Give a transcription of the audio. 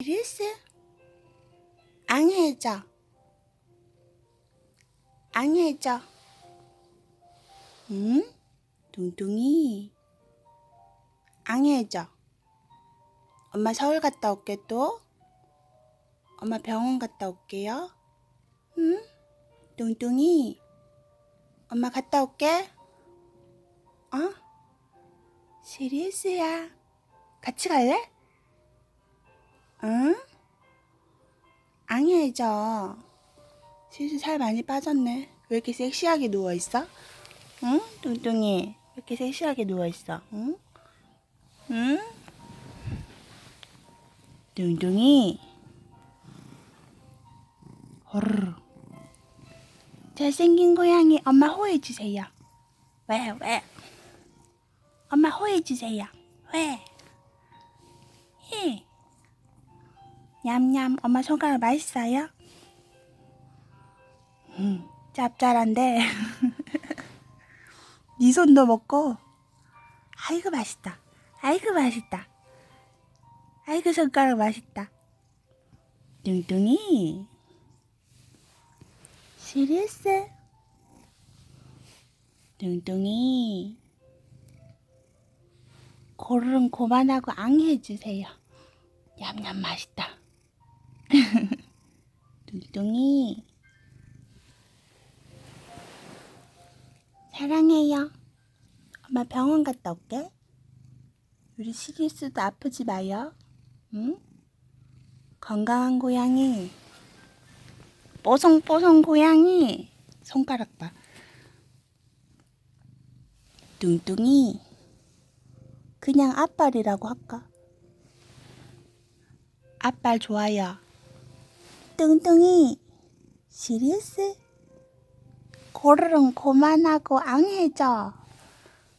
시리스? 앙해져. 앙해져. 응? 둥둥이. 앙해져. 엄마 서울 갔다 올게 또. 엄마 병원 갔다 올게요. 응? 둥둥이. 엄마 갔다 올게. 어? 시리스야. 같이 갈래? 응? 앙해져. 시리스 살 많이 빠졌네. 왜 이렇게 섹시하게 누워있어? 응? 뚱뚱이. 왜 이렇게 섹시하게 누워있어? 응? 응? 뚱뚱이. 호르르. 잘생긴 고양이 엄마 호해주세요. 왜, 왜? 엄마 호해주세요. 왜? 히. 냠냠. 엄마 손가락 맛있어요? 음, 짭짤한데. 네 손도 먹고. 아이고 맛있다. 아이고 맛있다. 아이고 손가락 맛있다. 뚱뚱이. 시리스 뚱뚱이. 고르름 고만하고 앙 해주세요. 냠냠 맛있다 뚱뚱이 사랑해요. 엄마 병원 갔다 올게. 우리 시리스도 아프지 마요. 응? 건강한 고양이. 뽀송뽀송 고양이. 손가락 봐. 뚱뚱이. 그냥 아빨이라고 할까? 아빨 좋아요. 뚱뚱이. 시리스? 고르릉 고만하고 앙해져.